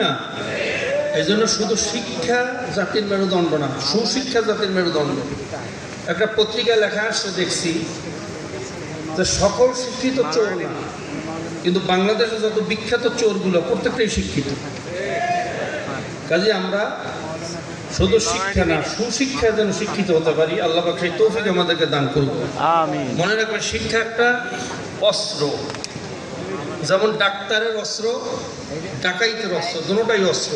না। এই জন্য শুধু শিক্ষা জাতির মেরুদণ্ড না সুশিক্ষা জাতির মেরুদণ্ড। একটা পত্রিকায় লেখা আসছে দেখছি যে সকল শিক্ষিত চোর না কিন্তু বাংলাদেশে যত বিখ্যাত চোরগুলো প্রত্যেকটাই শিক্ষিত। কাজে আমরা শুধু শিক্ষা না সুশিক্ষা যেন শিক্ষিত হতে পারি আল্লাহ সেই তৌফিক আমাদেরকে দান আমিন। মনে রাখবেন শিক্ষা একটা অস্ত্র। যেমন ডাক্তারের অস্ত্র, ডাকাইতের অস্ত্র দুটোটাই অস্ত্র।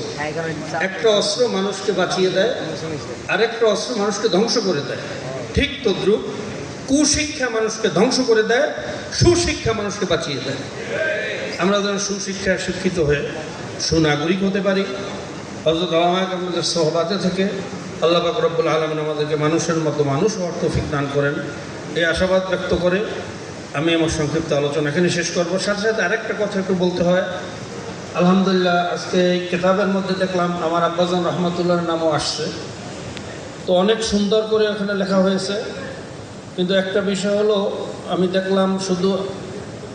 একটা অস্ত্র মানুষকে বাঁচিয়ে দেয়, আরেকটা অস্ত্র মানুষকে ধ্বংস করে দেয়। ঠিক তদ্রুপ কুশিক্ষা মানুষকে ধ্বংস করে দেয়, সুশিক্ষা মানুষকে বাঁচিয়ে দেয়। আমরা যেন সুশিক্ষায় শিক্ষিত হয়ে সুনাগরিক হতে পারি। হজরত আলামায়ক আমাদের সহবাতে থেকে আল্লাহ পাক রব্বুল আলমিন আমাদেরকে মানুষের মতো মানুষ হওয়ার তৌফিক দান করেন। এই আশাবাদ ব্যক্ত করে আমি আমার সংক্ষিপ্ত আলোচনা এখানে শেষ করব। সাথে সাথে আরেকটা কথা একটু বলতে হয়। আলহামদুলিল্লাহ, আজকে কিতাবের মধ্যে দেখলাম আমার আব্বাজান রহমতুল্লাহর নামও আসছে। তো অনেক সুন্দর করে ওখানে লেখা হয়েছে। কিন্তু একটা বিষয় হলো, আমি দেখলাম শুধু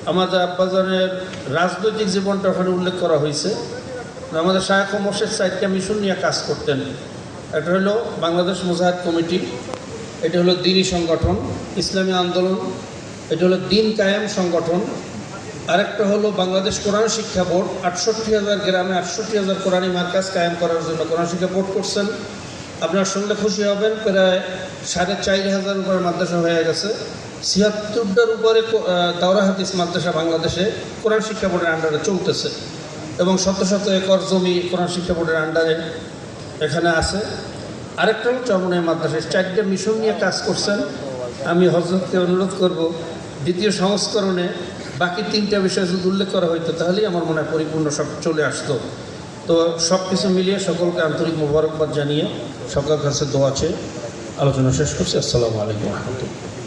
আমাদের আব্বাজানের রাজনৈতিক জীবনটা ওখানে উল্লেখ করা হয়েছে। আমাদের শায়খ মোর্শেদ সাইদকে মিশন নিয়ে কাজ করতেন। এটা হলো বাংলাদেশ মুজাহিদ কমিটি। এটা হলো দিনী সংগঠন, ইসলামী আন্দোলন এটা হলো দিন কায়েম সংগঠন। আরেকটা হলো বাংলাদেশ কোরআন শিক্ষা বোর্ড। আটষট্টি হাজার গ্রামে আটষট্টি হাজার কোরআনী মার্কাজ কায়েম করার জন্য কোরআন শিক্ষা বোর্ড করছেন। আপনার শুনলে খুশি হবেন, প্রায় সাড়ে চার হাজার উপরে মাদ্রাসা হয়ে গেছে। ছিয়াত্তরটার উপরে দাওরা হাদিস মাদ্রাসা বাংলাদেশে কোরআন শিক্ষা বোর্ডের আন্ডারে চলতেছে এবং শত শত একর জমি কোরআন শিক্ষা বোর্ডের আন্ডারে এখানে আছে। আরেকটা হলো চরমনাই মাদ্রাসায় চারটে মিশন নিয়ে কাজ করছেন। আমি হজরতকে অনুরোধ করব দ্বিতীয় সংস্করণে বাকি তিনটা বিষয় যদি উল্লেখ করা হইতো তাহলেই আমার মনে হয় পরিপূর্ণ সব চলে আসতো। তো সব কিছু মিলিয়ে সকলকে আন্তরিক মোবারকবাদ জানিয়ে সকলের কাছে দোয়া আছে আলোচনা শেষ করছি। আসসালামু আলাইকুম। রহমতুল্লাহ